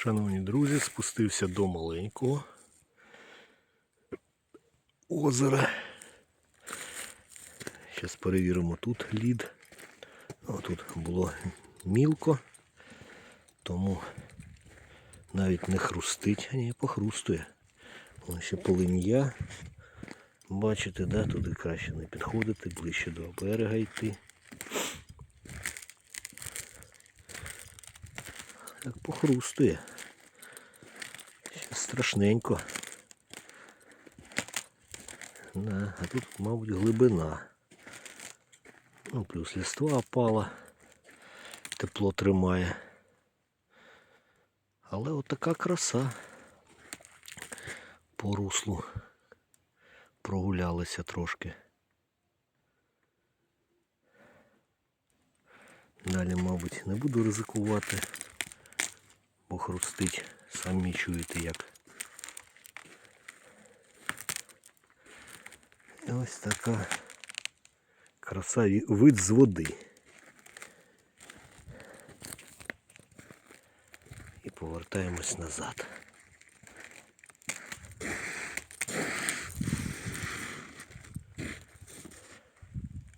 Шановні друзі, спустився до маленького озера. Зараз перевіримо тут лід. Тут було мілко, тому навіть не хрустить, а ні, похрустує. Вон ще полин'я. Бачите, да? туди краще не підходити, ближче до берега йти. Так похрустує. Ще страшненько. Да, а тут, мабуть, глибина. Ну, плюс листва опала, тепло тримає. Але от така краса по руслу прогулялися трошки. Далі, мабуть, не буду ризикувати, хрустить, самі чуєте як. Ось така красаві вид з води. І повертаємось назад.